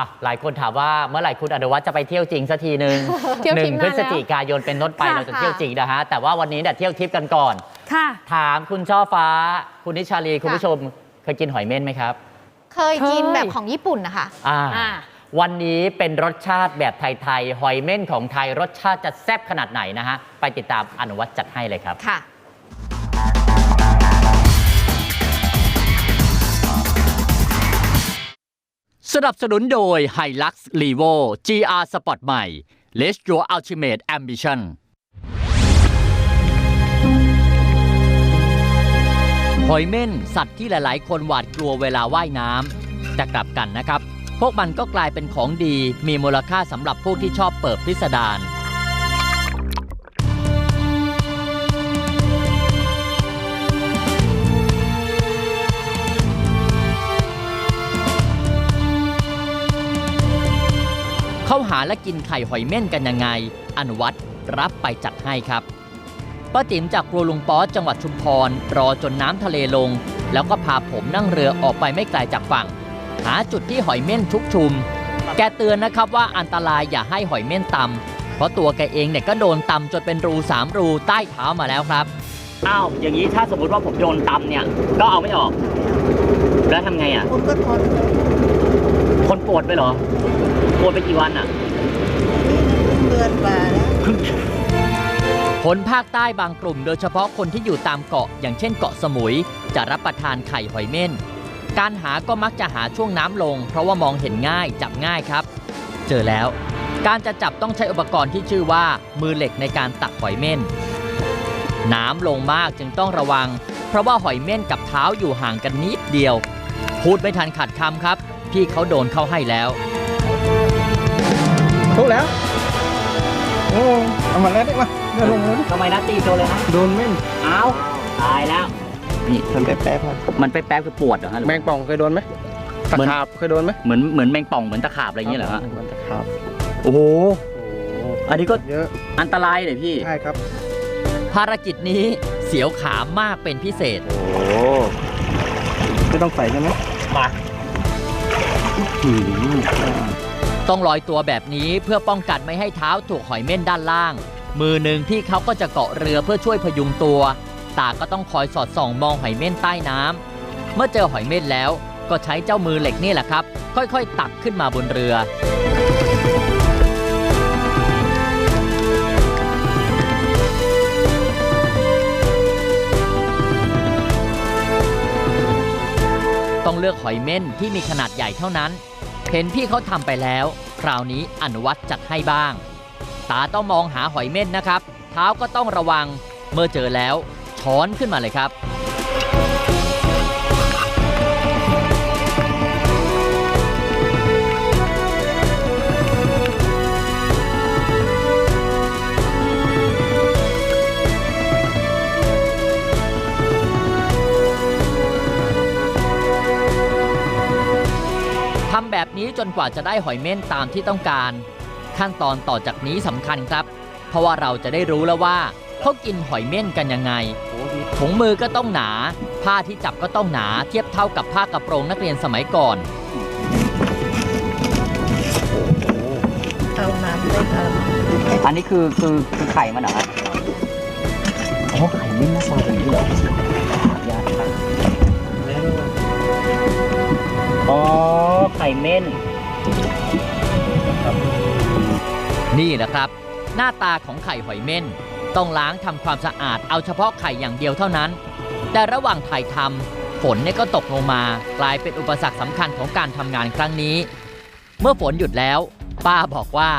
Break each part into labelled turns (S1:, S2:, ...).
S1: อะหลายคนถามว่าเมื่อไหร่คุณอนุวัฒน์จะไปเที่ยวจริงสักทีหนึ่ง
S2: เที่ยว
S1: ห
S2: ทิ
S1: นึ่
S2: พ
S1: ง
S2: ย์
S1: พฤ
S2: นาน
S1: ศ
S2: แล้ว
S1: จิกายนเป็นต้นไป
S2: ค่ะ
S1: เราจะเที่ยวจริงนะฮะแต่ว่าวันนี้เนี่ยเที่ยวทิพย์กันก่อน
S2: ค่ะ
S1: ถามคุณช่อฟ้า คุณนิชาลีคุณผู้ชมเคยกินหอยเม่นไหมครับ
S3: เคยกิน
S2: เคย
S3: แบบของญี่ปุ่นนะคะ
S1: อ่า
S2: อ่า
S1: วันนี้เป็นรสชาติแบบไทยๆหอยเม่นของไทยรสชาติจะแซ่บขนาดไหนนะฮะไปติดตามอนุวัฒน์จัดให้เลยครับ
S3: ค่ะ
S1: สนับสนุนโดย Hilux Levo GR Sport ใหม่ Let's Your Ultimate Ambition หอยเม่นสัตว์ที่หลาย ๆ คนหวาดกลัวเวลาว่ายน้ำแต่กลับกันนะครับ พวกมันก็กลายเป็นของดีมีมูลค่าสำหรับพวกที่ชอบเปิดพิสดาร เข้าหาและกินไข่หอยเม่นกันยังไง อนุวัตรรับไปจัดให้ครับป้าติ๋มจากครัวลุงป๊อจังหวัดชุมพร รอจนน้ำทะเลลง แล้วก็พาผมนั่งเรือออกไปไม่ไกลจากฝั่ง หาจุดที่หอยเม่นชุกชุม แกเตือนนะครับว่าอันตรายอย่าให้หอยเม่นตำเพราะตัวแกเองเนี่ยก็โดนตำจนเป็นรูสามรูใต้เท้ามาแล้วครับอ้าวอย่างนี้ถ้าสมมติว่าผมโดนตำเนี่ยก็เอาไม่ออก แล้วทำไงอะ
S4: คุณก็ทน
S1: คนปวดไปเหรอปวดไปกี่วันอะ
S4: เดือนกว่าแล้ว
S1: คนภาคใต้บางกลุ่มโดยเฉพาะคนที่อยู่ตามเกาะอย่างเช่นเกาะสมุย จะรับประทานไข่หอยเม่น การหาก็มักจะหาช่วงน้ำลง เพราะว่ามองเห็นง่ายจับง่ายครับ เจอแล้ว การจะจับต้องใช้อุปกรณ์ที่ชื่อว่ามือเหล็กในการตักหอยเม่น น้ำลงมากจึงต้องระวัง เพราะว่าหอยเม่นกับเท้าอยู่ห่างกันนิดเดียว พูดไม่ทันขัดคำครับ พี่เขาโดนเข้าให้แล้ว
S5: ถูกแล้วโอ้เอามาแล้วได้มาเดี๋ยวลงเลยดิ
S1: ทำไมนะตีโดนเลยนะ
S5: โดนแม่ง
S1: เอาตายแล้วนี่
S5: มันแป๊บๆครับ
S1: มันไปแป๊บคือปวดเหรอฮะ
S5: แมงป่องเคยโดนไหมตะ
S1: เหมือน
S5: ขาบเคยโดนไหม
S1: เหมือนเหมือนแมงป่องเหมือนตะขาบอะไรอย่างเงี้ยเหรอฮะ
S5: มันตะขาบ
S1: โอ้โห
S5: โอ้
S1: อันนี้ก็
S5: เยอะ
S1: อันตรายเลยพี่
S5: ใช่ครับ
S1: ภารกิจนี้เสียวขามมากเป็นพิเศษ
S5: โอ้ไม่ต้องใส่ใช่ไหม
S1: มา
S5: อืม
S1: ต้องลอยตัวแบบนี้เพื่อป้องกันไม่ให้เท้าถูกหอยเม่นด้านล่าง มือหนึ่งพี่เขาก็จะเกาะเรือเพื่อช่วยพยุงตัว ตาก็ต้องคอยสอดส่องมองหอยเม่นใต้น้ำเมื่อเจอหอยเม่นแล้วก็ใช้เจ้ามือเหล็กนี่แหละครับ ค่อยๆ ตักขึ้นมาบนเรือ เลือกหอยเม่นที่มีขนาดใหญ่เท่านั้น เห็นพี่เขาทำไปแล้ว คราวนี้อนุวัตจัดให้บ้าง ตาต้องมองหาหอยเม่นนะครับ เท้าก็ต้องระวัง เมื่อเจอแล้วช้อนขึ้นมาเลยครับ แบบนี้จนกว่าจะได้หอยเม่นตามที่ต้องการ ขั้นตอนต่อจากนี้สำคัญครับ เพราะว่าเราจะได้รู้แล้วว่าเขากินหอยเม่นกันยังไงถุงมือก็ต้องหนา ผ้าที่จับก็ต้องหนาเทียบเท่ากับผ้ากระโปรงนักเรียนสมัยก่อน
S4: เอาน้ำได้ครับ
S1: อันนี้คือคือคือไข่มันเหรอครับอ๋อไข่เม่นหน้าตาแบบนี้เหรอยากครับอ๋อไข่ เม่นนี่แหละครับ หน้าตาของไข่หอยเม่นต้องล้างทำความสะอาดเอาเฉพาะไข่อย่างเดียวเท่านั้น แต่ระหว่างถ่ายทำฝนเนี่ยก็ตกลงมากลายเป็นอุปสรรคสำคัญของการทำงานครั้งนี้ เมื่อฝนหยุดแล้ว ป้าบอกว่า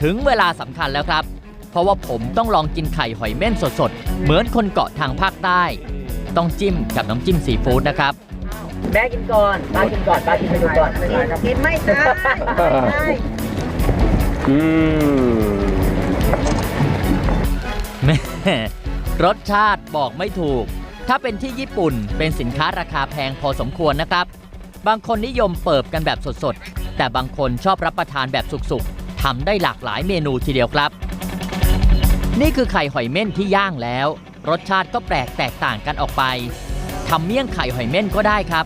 S1: ถึงเวลาสำคัญแล้วครับ เพราะว่าผมต้องลองกินไข่หอยเม่นสดๆ เหมือนคนเกาะทางภาคใต้ ต้องจิ้มกับน้ำจิ้มซีฟู้ดนะครับ แม่กินก่อนป้ากินก่อนป้ากินไปดูก่อน
S4: กินไม่ได้ได้
S5: อืม
S1: แม่รสชาติบอกไม่ถูก ถ้าเป็นที่ญี่ปุ่นเป็นสินค้าราคาแพงพอสมควรนะครับ บางคนนิยมเปิบกันแบบสดๆ แต่บางคนชอบรับประทานแบบสุกๆทำได้หลากหลายเมนูทีเดียวครับ นี่คือไข่หอยเม่นที่ย่างแล้ว รสชาติก็แปลกแตกต่างกันออกไป ทำเมี่ยงไข่หอยเม่นก็ได้ครับ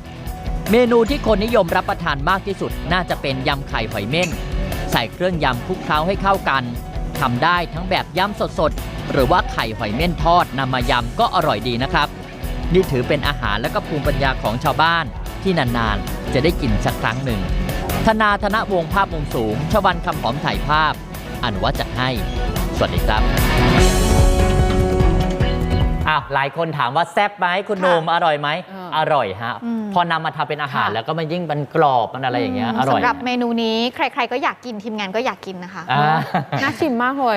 S1: เมนูที่คนนิยมรับประทานมากที่สุดน่าจะเป็นยำไข่หอยเม่น ใส่เครื่องยำคลุกเคล้าให้เข้ากันทำได้ทั้งแบบยำสดๆ หรือว่าไข่หอยเม่นทอดนำมายำก็อร่อยดีนะครับ นี่ถือเป็นอาหารและก็ภูมิปัญญาของชาวบ้านที่นานๆ จะได้กินสักครั้งหนึ่ง ธนาธนวงภาพมุมสูง ชวันคำหอมถ่ายภาพ อันว่าจัดให้ สวัสดีครับ อ้าวหลายคนถามว่าแซ่บไหมคุณหนุ่มอร่อยไหม
S2: เออ
S1: อร่อยฮะ
S2: อืม
S1: พอนำมาทำเป็นอาหาร
S2: ค่ะ
S1: แล้วก็มันยิ่งมันกรอบมันอะไรอย่างเงี้ยอร่อย
S2: สำหรับเมนูนี้ใครๆก็อยากกินทีมงานก็อยากกินนะคะ
S1: อ่า
S2: น่าชิมมากเลย